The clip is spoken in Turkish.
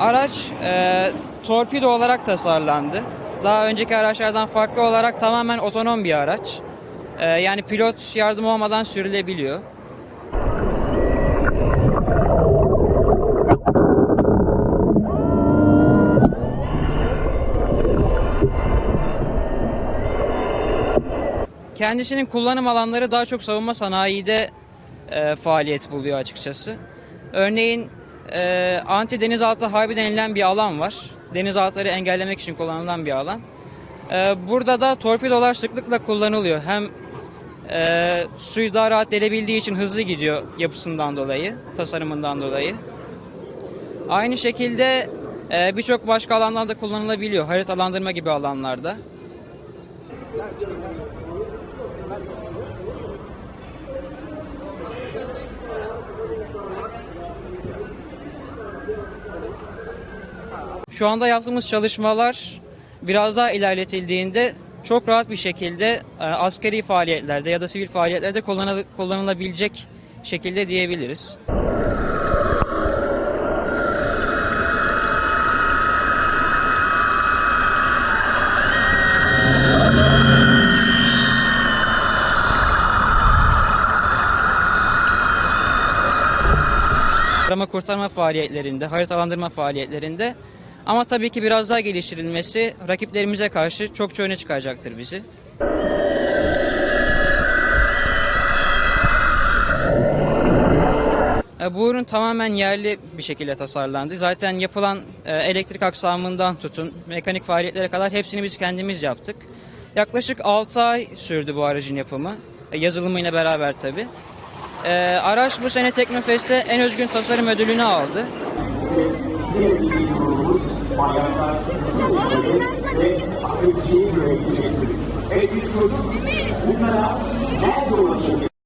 Araç e, torpido olarak tasarlandı. Daha önceki araçlardan farklı olarak tamamen otonom bir araç. E, yani pilot yardım olmadan sürülebiliyor. Kendisinin kullanım alanları daha çok savunma sanayide e, faaliyet buluyor açıkçası. Örneğin e, anti denizaltı harbi denilen bir alan var. Denizaltıları engellemek için kullanılan bir alan. E, burada da torpidolar sıklıkla kullanılıyor. Hem e, suyu daha rahat delebildiği için hızlı gidiyor yapısından dolayı, tasarımından dolayı. Aynı şekilde e, birçok başka alanlarda kullanılabiliyor. Haritalandırma gibi alanlarda. Şu anda yaptığımız çalışmalar biraz daha ilerletildiğinde çok rahat bir şekilde e, askeri faaliyetlerde ya da sivil faaliyetlerde kullanıl- kullanılabilecek şekilde diyebiliriz. Arama kurtarma faaliyetlerinde, haritalandırma faaliyetlerinde ama tabii ki biraz daha geliştirilmesi rakiplerimize karşı çokça öne çıkaracaktır bizi. E, Bu ürün tamamen yerli bir şekilde tasarlandı. Zaten yapılan e, elektrik aksamından tutun, mekanik faaliyetlere kadar hepsini biz kendimiz yaptık. Yaklaşık 6 ay sürdü bu aracın yapımı, e, yazılımıyla beraber tabii. E, araç bu sene Teknofest'te en özgün tasarım ödülünü aldı. kez yine biliyoruz bayraklar ve akıncıyı